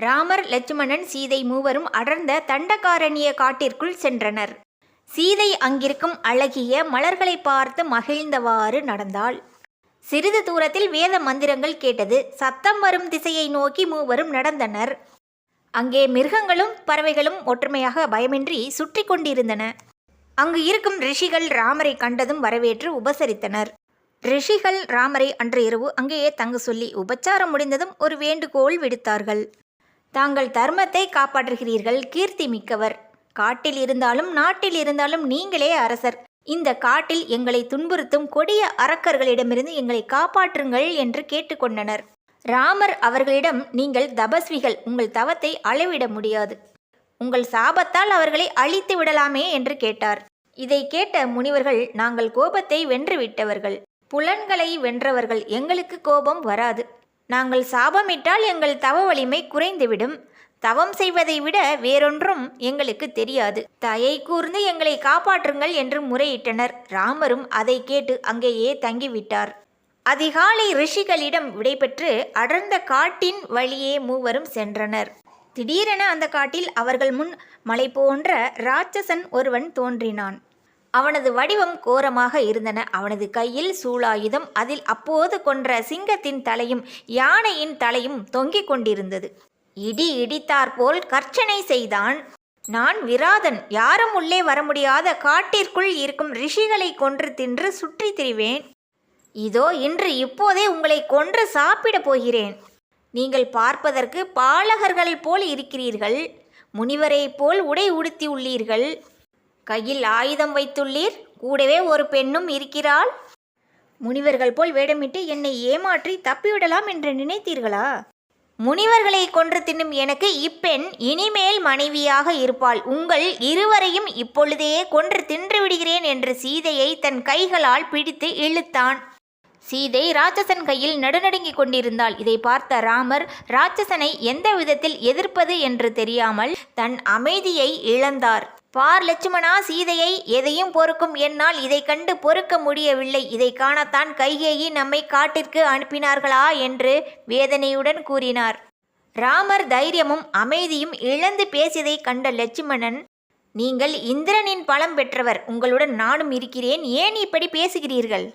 ராமர் லட்சுமணன் சீதை மூவரும் அடர்ந்த தண்டகாரண்ய காட்டிற்குள் சென்றனர். சீதை அங்கிருக்கும் அழகிய மலர்களை பார்த்து மகிழ்ந்தவாறு நடந்தாள். சிறிது தூரத்தில் வேத மந்திரங்கள் கேட்டது. சத்தம் வரும் திசையை நோக்கி மூவரும் நடந்தனர். அங்கே மிருகங்களும் பறவைகளும் ஒற்றுமையாக பயமின்றி சுற்றி கொண்டிருந்தன. அங்கு இருக்கும் ரிஷிகள் ராமரை கண்டதும் வரவேற்று உபசரித்தனர். ரிஷிகள் ராமரை அன்று இரவு அங்கேயே தங்க சொல்லி உபச்சாரம் முடிந்ததும் ஒரு வேண்டுகோள் விடுத்தார்கள். தாங்கள் தர்மத்தை காப்பாற்றுகிறீர்கள் கீர்த்தி மிக்கவர் காட்டில் இருந்தாலும் நாட்டில் இருந்தாலும் நீங்களே அரசர். இந்த காட்டில் எங்களை துன்புறுத்தும் கொடிய அரக்கர்களிடமிருந்து எங்களை காப்பாற்றுங்கள் என்று கேட்டுக்கொண்டனர். ராமர் அவர்களிடம் நீங்கள் தபஸ்விகள் உங்கள் தவத்தை அளவிட முடியாது. உங்கள் சாபத்தால் அவர்களை அழித்து விடலாமே என்று கேட்டார். இதை கேட்ட முனிவர்கள் நாங்கள் கோபத்தை வென்றுவிட்டவர்கள். புலன்களை வென்றவர்கள். எங்களுக்கு கோபம் வராது. நாங்கள் சாபமிட்டால் எங்கள் தவ வலிமை குறைந்துவிடும். தவம் செய்வதை விட வேறொன்றும் எங்களுக்கு தெரியாது. தயை கூர்ந்து எங்களை காப்பாற்றுங்கள் என்று முறையிட்டனர். ராமரும் அதை கேட்டு அங்கேயே தங்கிவிட்டார். அதிகாலை ரிஷிகளிடம் விடைபெற்று அடர்ந்த காட்டின் வழியே மூவரும் சென்றனர். திடீரென அந்த காட்டில் அவர்கள் முன் மலை போன்ற ராட்சசன் ஒருவன் தோன்றினான். அவனது வடிவம் கோரமாக இருந்தன. அவனது கையில் சூளாயுதம் அதில் அப்போது கொன்ற சிங்கத்தின் தலையும் யானையின் தலையும் தொங்கிக் கொண்டிருந்தது. இடி இடித்தாற்போல் கர்ச்சனை செய்தான். நான் விராதன் யாரும் உள்ளே வர முடியாத காட்டிற்குள் இருக்கும் ரிஷிகளை கொன்று தின்று சுற்றித் திரிவேன். இதோ இன்று இப்போதே உங்களை கொன்று சாப்பிடப் போகிறேன். நீங்கள் பார்ப்பதற்கு பாலகர்கள் போல் இருக்கிறீர்கள். முனிவரைப் போல் உடை உடுத்தி உள்ளீர்கள். கையில் ஆயுதம் வைத்துள்ளீர்? கூடவே ஒரு பெண்ணும் இருக்கிறாள்? முனிவர்கள் போல் வேடமிட்டு என்னை ஏமாற்றி தப்பிவிடலாம் என்று நினைத்தீர்களா? முனிவர்களை கொன்று தின்னும் எனக்கு இப்பெண் இனிமேல் மனைவியாக இருப்பாள். உங்கள் இருவரையும் இப்பொழுதே கொன்று தின்று விடுகிறேன் என்று சீதையை தன் கைகளால் பிடித்து இழுத்தான். சீதை ராட்சசன் கையில் நடுநடுங்கிக் கொண்டிருந்தாள். இதை பார்த்த ராமர் ராட்சசனை எந்த விதத்தில் எதிர்ப்பது என்று தெரியாமல் தன் அமைதியை இழந்தார். பார் லட்சுமணா சீதையை எதையும் பொறுக்கும் என்னால் இதை கண்டு பொறுக்க முடியவில்லை. இதை காணத்தான் கைகேயி நம்மை காட்டிற்கு அனுப்பினார்களா என்று வேதனையுடன் கூறினார். ராமர் தைரியமும் அமைதியும் இழந்து பேசியதை கண்ட லட்சுமணன் நீங்கள் இந்திரனின் பலம் பெற்றவர். உங்களுடன் நானும் இருக்கிறேன். ஏன் இப்படி பேசுகிறீர்கள்?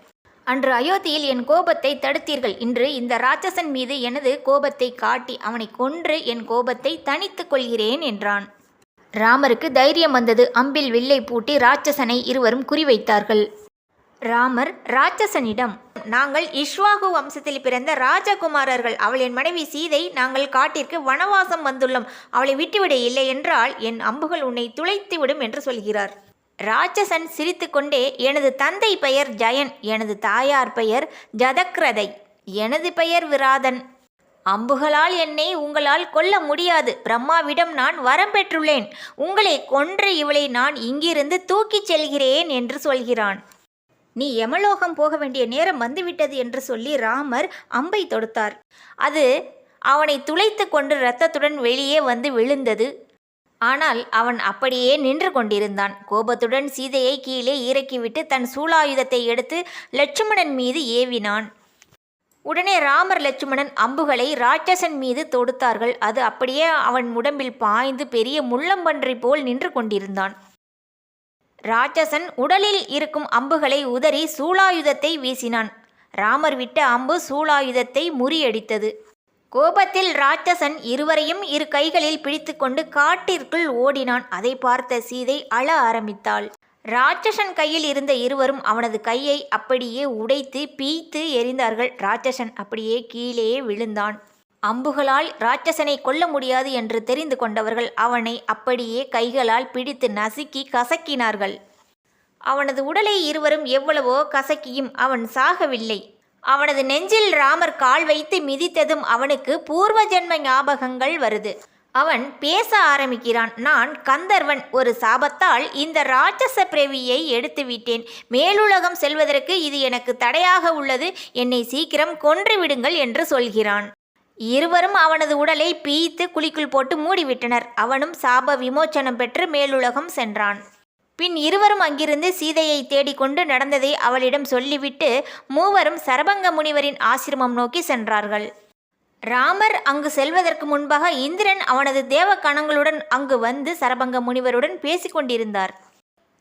அன்று அயோத்தியில் என் கோபத்தை தடுத்தீர்கள். இன்று இந்த ராட்சசன் மீது எனது கோபத்தை காட்டி அவனை கொன்று என் கோபத்தை தணித்துக் கொள்கிறேன் என்றான். ராமருக்கு தைரியம் வந்தது. அம்பில் வில்லை பூட்டி ராட்சசனை இருவரும் குறிவைத்தார்கள் ராமர் ராட்சசனிடம் நாங்கள் இஷ்வாகு வம்சத்தில் பிறந்த ராஜகுமாரர்கள். அவளின் மனைவி சீதை நாங்கள் காட்டிற்கு வனவாசம் வந்துள்ளோம். அவளை விட்டுவிட இல்லை என்றால் என் அம்புகள் உன்னை துளைத்துவிடும் என்று சொல்கிறார். ராட்சசன் சிரித்துக்கொண்டே எனது தந்தை பெயர் ஜயன் எனது தாயார் பெயர் ஜதக்ரதை எனது பெயர் விராதன் அம்புகளால் என்னை உங்களால் கொல்ல முடியாது. பிரம்மாவிடம் நான் வரம் பெற்றுள்ளேன். உங்களை கொன்று இவளை நான் இங்கிருந்து தூக்கிச் செல்கிறேன் என்று சொல்கிறான். நீ யமலோகம் போக வேண்டிய நேரம் வந்துவிட்டது என்று சொல்லி ராமர் அம்பை தொடுத்தார். அது அவனை துளைத்து கொண்டு இரத்தத்துடன் வெளியே வந்து விழுந்தது. ஆனால் அவன் அப்படியே நின்று கொண்டிருந்தான். கோபத்துடன் சீதையை கீழே இறக்கிவிட்டு தன் சூலாயுதத்தை எடுத்து லட்சுமணன் மீது ஏவினான். உடனே ராமர் லட்சுமணன் அம்புகளை ராட்சசன் மீது தொடுத்தார்கள். அது அப்படியே அவன் உடம்பில் பாய்ந்து பெரிய முள்ளம்பன்றி போல் நின்று கொண்டிருந்தான். ராட்சசன் உடலில் இருக்கும் அம்புகளை உதறி சூலாயுதத்தை வீசினான். ராமர் விட்ட அம்பு சூலாயுதத்தை முறியடித்தது. கோபத்தில் ராட்சசன் இருவரையும் இரு கைகளில் பிடித்துக்கொண்டு காட்டிற்குள் ஓடினான். அதை பார்த்த சீதை அழ ஆரம்பித்தாள். ராட்சசன் கையில் இருந்த இருவரும் அவனது கையை அப்படியே உடைத்து பீய்த்து எறிந்தார்கள் ராட்சசன் அப்படியே கீழே விழுந்தான். அம்புகளால் ராட்சசனை கொல்ல முடியாது என்று தெரிந்து கொண்டவர்கள் அவனை அப்படியே கைகளால் பிடித்து நசுக்கி கசக்கினார்கள். அவனது உடலை இருவரும் எவ்வளவோ கசக்கியும் அவன் சாகவில்லை. அவனது நெஞ்சில் ராமர் கால் வைத்து மிதித்ததும் அவனுக்கு பூர்வ ஜென்ம ஞாபகங்கள் வருது. அவன் பேச ஆரம்பிக்கிறான். நான் கந்தர்வன் ஒரு சாபத்தால் இந்த ராட்சச பிரவியை எடுத்து விட்டேன். மேலுலகம் செல்வதற்கு இது எனக்கு தடையாக உள்ளது. என்னை சீக்கிரம் கொன்று விடுங்கள் என்று சொல்கிறான். இருவரும் அவனது உடலை பீய்த்து குழிக்குள் போட்டு மூடிவிட்டனர். அவனும் சாப விமோச்சனம் பெற்று மேலுலகம் சென்றான். பின் இருவரும் அங்கிருந்து சீதையை தேடிக்கொண்டு நடந்ததை அவளிடம் சொல்லிவிட்டு மூவரும் சரபங்க முனிவரின் ஆசிரமம் நோக்கி சென்றார்கள். ராமர் அங்கு செல்வதற்கு முன்பாக இந்திரன் அவனது தேவ கணங்களுடன் அங்கு வந்து சரபங்க முனிவருடன் பேசிக்கொண்டிருந்தார்.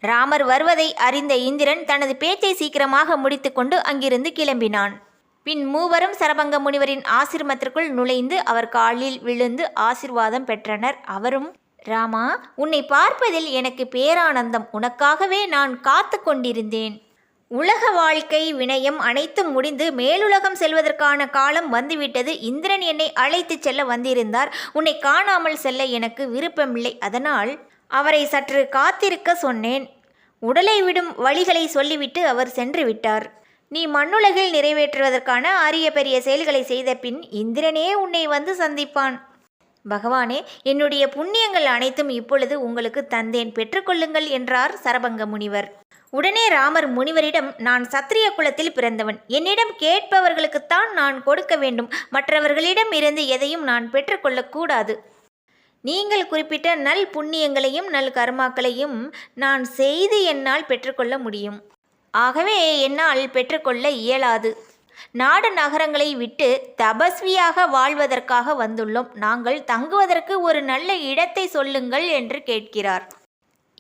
ராமர் வருவதை அறிந்த இந்திரன் தனது பேச்சை சீக்கிரமாக முடித்துக்கொண்டு அங்கிருந்து கிளம்பினான். பின் மூவரும் சரபங்க முனிவரின் ஆசிரமத்திற்குள் நுழைந்து அவர் காலில் விழுந்து ஆசிர்வாதம் பெற்றனர். அவரும் ராமா உன்னை பார்ப்பதில் எனக்கு பேரானந்தம். உனக்காகவே நான் காத்து கொண்டிருந்தேன் உலக வாழ்க்கை வினயம் அனைத்தும் முடிந்து மேலுலகம் செல்வதற்கான காலம் வந்துவிட்டது. இந்திரன் என்னை அழைத்துச் செல்ல வந்திருந்தார். உன்னை காணாமல் செல்ல எனக்கு விருப்பமில்லை. அதனால் அவரை சற்று காத்திருக்க சொன்னேன். உடலை விடும் வழிகளை சொல்லிவிட்டு அவர் சென்று விட்டார். நீ மண்ணுலகில் நிறைவேற்றுவதற்கான அரிய பெரிய செயல்களை செய்த பின் இந்திரனே உன்னை வந்து சந்திப்பான். பகவானே என்னுடைய புண்ணியங்கள் அனைத்தும் இப்பொழுது உங்களுக்கு தந்தேன். பெற்றுக்கொள்ளுங்கள் என்றார் சரபங்க முனிவர். உடனே ராமர் முனிவரிடம் நான் சத்திரிய குலத்தில் பிறந்தவன். என்னிடம் கேட்பவர்களுக்குத்தான் நான் கொடுக்க வேண்டும். மற்றவர்களிடம் இருந்து எதையும் நான் பெற்றுக்கொள்ளக்கூடாது நீங்கள் குறிப்பிட்ட நல் புண்ணியங்களையும் நல் கர்மாக்களையும் நான் செய்து என்னால் பெற்றுக்கொள்ள முடியும். ஆகவே என்னால் பெற்றுக்கொள்ள இயலாது. நாடு நகரங்களை விட்டு தபஸ்வியாக வாழ்வதற்காக வந்துள்ளோம். நாங்கள் தங்குவதற்கு ஒரு நல்ல இடத்தை சொல்லுங்கள் என்று கேட்கிறார்.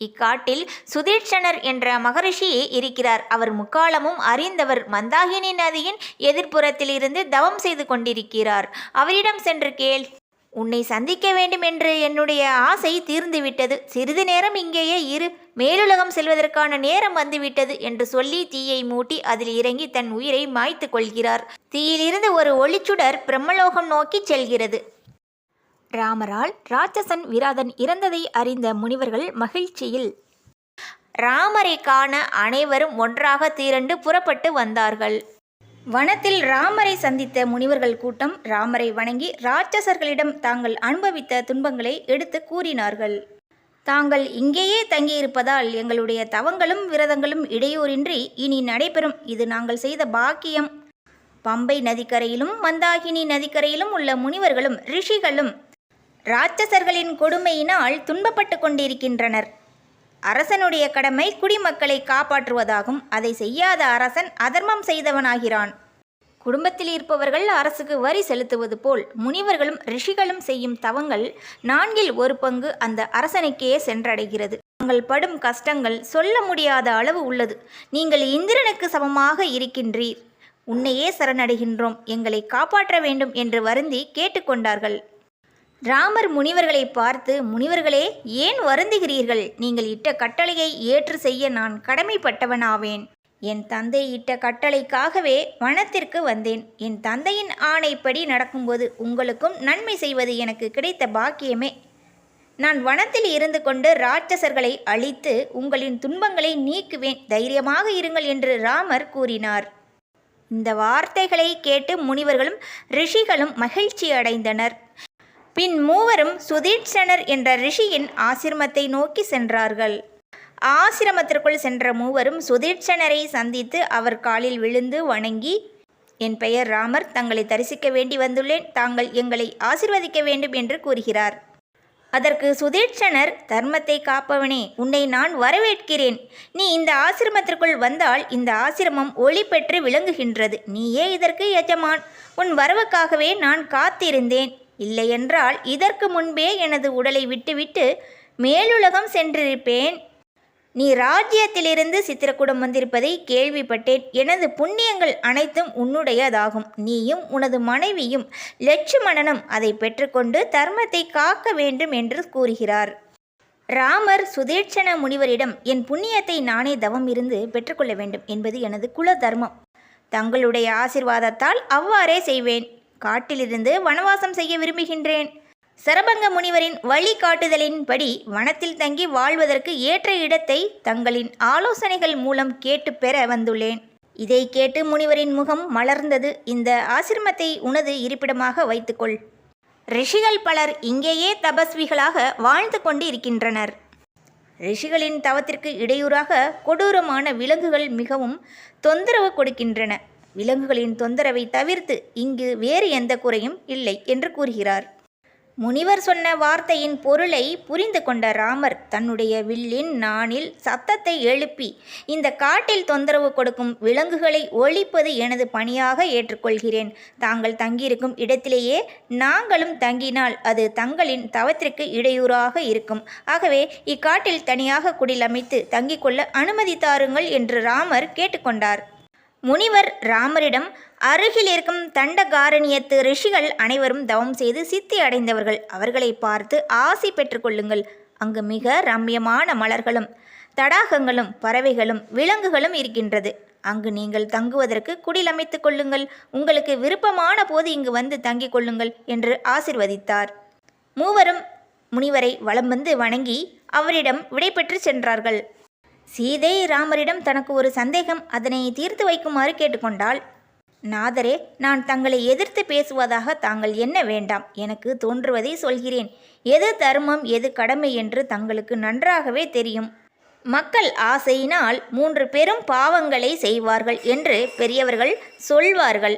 இக்காட்டில் சுதீட்சணர் என்ற மகரிஷி இருக்கிறார். அவர் முக்காலமும் அறிந்தவர் மந்தாகினி நதியின் எதிர்ப்புறத்திலிருந்து தவம் செய்து கொண்டிருக்கிறார். அவரிடம் சென்று கேள். உன்னை சந்திக்க வேண்டும் என்று என்னுடைய ஆசை தீர்ந்துவிட்டது. சிறிது நேரம் இங்கேயே இரு. மேலுலகம் செல்வதற்கான நேரம் வந்துவிட்டது என்று சொல்லி தீயை மூட்டி அதில் இறங்கி தன் உயிரை மாய்த்து கொள்கிறார். தீயிலிருந்து ஒரு ஒளிச்சுடர் பிரம்மலோகம் நோக்கி செல்கிறது. ராமரால் ராட்சசன் விராதன் இறந்ததை அறிந்த முனிவர்கள் மகிழ்ச்சியில் ராமரை காண அனைவரும் ஒன்றாக திரண்டு புறப்பட்டு வந்தார்கள். வனத்தில் ராமரை சந்தித்த முனிவர்கள் கூட்டம் ராமரை வணங்கி ராட்சசர்களிடம் தாங்கள் அனுபவித்த துன்பங்களை எடுத்து கூறினார்கள். தாங்கள் இங்கேயே தங்கியிருப்பதால் எங்களுடைய தவங்களும் விரதங்களும் இடையூறின்றி இனி நடைபெறும். இது நாங்கள் செய்த பாக்கியம். பம்பை நதிக்கரையிலும் மந்தாகினி நதிக்கரையிலும் உள்ள முனிவர்களும் ரிஷிகளும் ராட்சசர்களின் கொடுமையினால் துன்பப்பட்டு கொண்டிருக்கின்றனர். அரசனுடைய கடமை குடிமக்களை காப்பாற்றுவதாகும். அதை செய்யாத அரசன் அதர்மம் செய்தவனாகிறான். குடும்பத்தில் இருப்பவர்கள் அரசுக்கு வரி செலுத்துவது போல் முனிவர்களும் ரிஷிகளும் செய்யும் தவங்கள் நான்கில் ஒரு பங்கு அந்த அரசனுக்கே சென்றடைகிறது. தாங்கள் படும் கஷ்டங்கள் சொல்ல முடியாத அளவு உள்ளது. நீங்கள் இந்திரனுக்கு சமமாக இருக்கின்றீர். உன்னையே சரணடைகின்றோம். எங்களை காப்பாற்ற வேண்டும் என்று வருந்தி கேட்டுக்கொண்டார்கள் ராமர் முனிவர்களை பார்த்து முனிவர்களே ஏன் வருந்துகிறீர்கள்? நீங்கள் இட்ட கட்டளையை ஏற்று செய்ய நான் கடமைப்பட்டவனாவேன். என் தந்தை இட்ட கட்டளைக்காகவே வனத்திற்கு வந்தேன். என் தந்தையின் ஆணைப்படி நடக்கும்போது உங்களுக்கும் நன்மை செய்வது எனக்கு கிடைத்த பாக்கியமே. நான் வனத்தில் இருந்து கொண்டு ராட்சசர்களை அழித்து உங்களின் துன்பங்களை நீக்குவேன். தைரியமாக இருங்கள் என்று ராமர் கூறினார். இந்த வார்த்தைகளை கேட்டு முனிவர்களும் ரிஷிகளும் மகிழ்ச்சி அடைந்தனர் பின் மூவரும் சுதீட்சணர் என்ற ரிஷியின் ஆசிரமத்தை நோக்கி சென்றார்கள். ஆசிரமத்திற்குள் சென்ற மூவரும் சுதீட்சணரை சந்தித்து அவர் காலில் விழுந்து வணங்கி என் பெயர் ராமர் தங்களை தரிசிக்க வேண்டி வந்துள்ளேன். தாங்கள் எங்களை ஆசிர்வதிக்க வேண்டும் என்று கூறுகிறார். அதற்கு சுதீட்சணர் தர்மத்தை காப்பவனே உன்னை நான் வரவேற்கிறேன். நீ இந்த ஆசிரமத்திற்குள் வந்தால் இந்த ஆசிரமம் ஒளி பெற்று விளங்குகின்றது. நீயே இதற்கு எஜமான். உன் வரவுக்காகவே நான் காத்திருந்தேன். இல்லையென்றால் இதற்கு முன்பே எனது உடலை விட்டுவிட்டு மேலுலகம் சென்றிருப்பேன். நீ ராஜ்யத்திலிருந்து சித்திரக்கூடம் வந்திருப்பதை கேள்விப்பட்டேன். எனது புண்ணியங்கள் அனைத்தும் உன்னுடையதாகும். நீயும் உனது மனைவியும் லட்சுமணனும் அதை பெற்றுக்கொண்டு தர்மத்தை காக்க வேண்டும் என்று கூறுகிறார். ராமர் சுதேட்சண முனிவரிடம் என் புண்ணியத்தை நானே தவம் இருந்து பெற்றுக்கொள்ள வேண்டும் என்பது எனது குல தர்மம். தங்களுடைய ஆசிர்வாதத்தால் அவ்வாறே செய்வேன். காட்டிலிருந்து வனவாசம் செய்ய விரும்புகின்றேன். சரபங்க முனிவரின் வழிகாட்டுதலின்படி வனத்தில் தங்கி வாழ்வதற்கு ஏற்ற இடத்தை தங்களின் ஆலோசனைகள் மூலம் கேட்டு பெற வந்துள்ளேன். இதை கேட்டு முனிவரின் முகம் மலர்ந்தது. இந்த ஆசிரமத்தை உனது இருப்பிடமாக வைத்துக்கொள். ரிஷிகள் பலர் இங்கேயே தபஸ்விகளாக வாழ்ந்து கொண்டு இருக்கின்றனர் ரிஷிகளின் தவத்திற்கு இடையூறாக கொடூரமான விலங்குகள் மிகவும் தொந்தரவு கொடுக்கின்றன. விலங்குகளின் தொந்தரவை தவிர்த்து இங்கு வேறு எந்த குறையும் இல்லை என்று கூறுகிறார். முனிவர் சொன்ன வார்த்தையின் பொருளை புரிந்து கொண்ட ராமர் தன்னுடைய வில்லின் நாணில் சத்தத்தை எழுப்பி இந்த காட்டில் தொந்தரவு கொடுக்கும் விலங்குகளை ஒழிப்பது எனது பணியாக ஏற்றுக்கொள்கிறேன். தாங்கள் தங்கியிருக்கும் இடத்திலேயே நாங்களும் தங்கினால் அது தங்களின் தவத்திற்கு இடையூறாக இருக்கும். ஆகவே இக்காட்டில் தனியாக குடிலமைத்து தங்கிக் கொள்ள அனுமதி தாருங்கள் என்று ராமர் கேட்டுக்கொண்டார். முனிவர் ராமரிடம் அருகில் இருக்கும் தண்டகாரணியத்து ரிஷிகள் அனைவரும் தவம் செய்து சித்தி அடைந்தவர்கள். அவர்களை பார்த்து ஆசி பெற்றுக்கொள்ளுங்கள் அங்கு மிக ரம்யமான மலர்களும் தடாகங்களும் பறவைகளும் விலங்குகளும் இருக்கின்றது. அங்கு நீங்கள் தங்குவதற்கு குடிலமைத்துக் கொள்ளுங்கள். உங்களுக்கு விருப்பமான போது இங்கு வந்து தங்கிக் கொள்ளுங்கள் என்று ஆசிர்வதித்தார். மூவரும் முனிவரை வலம் வந்து வணங்கி அவரிடம் விடைபெற்று சென்றார்கள். சீதை ராமரிடம் தனக்கு ஒரு சந்தேகம். அதனை தீர்த்து வைக்குமாறு கேட்டுக்கொண்டாள். நாதரே நான் தங்களை எதிர்த்து பேசுவதாக தாங்கள் என்ன வேண்டாம். எனக்கு தோன்றுவதை சொல்கிறேன். எது தர்மம் எது கடமை என்று தங்களுக்கு நன்றாகவே தெரியும். மக்கள் ஆசையினால் மூன்று பெரும் பாவங்களை செய்வார்கள் என்று பெரியவர்கள் சொல்வார்கள்.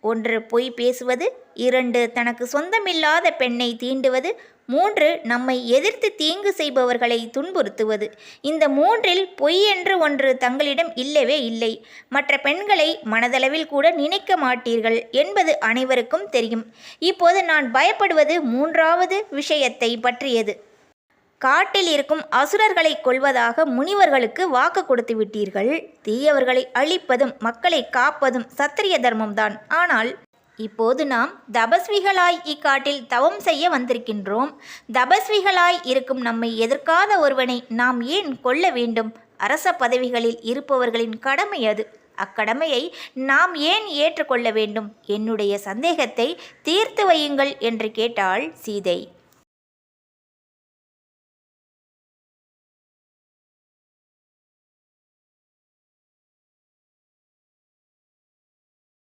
ஒன்று பொய் பேசுவது இரண்டு தனக்கு சொந்தமில்லாத பெண்ணை தீண்டுவது. மூன்று நம்மை எதிர்த்து தீங்கு செய்பவர்களை துன்புறுத்துவது. இந்த மூன்றில் பொய் என்று ஒன்று தங்களிடம் இல்லவே இல்லை. மற்ற பெண்களை மனதளவில் கூட நினைக்க மாட்டீர்கள் என்பது அனைவருக்கும் தெரியும். இப்போது நான் பயப்படுவது மூன்றாவது விஷயத்தை பற்றியது. காட்டில் இருக்கும் அசுரர்களை கொல்வதாக முனிவர்களுக்கு வாக்கு கொடுத்து விட்டீர்கள். தீயவர்களை அழிப்பதும் மக்களை காப்பதும் சத்திரிய தர்மம்தான். ஆனால் இப்போது நாம் தபஸ்விகளாய் இக்காட்டில் தவம் செய்ய வந்திருக்கின்றோம். தபஸ்விகளாய் இருக்கும் நம்மை எதிர்க்காத ஒருவனை நாம் ஏன் கொல்ல வேண்டும்? அரச பதவிகளில் இருப்பவர்களின் கடமை அது. அக்கடமையை நாம் ஏன் ஏற்றுக்கொள்ள வேண்டும்? என்னுடைய சந்தேகத்தை தீர்த்து வையுங்கள் என்று கேட்டாள் சீதை.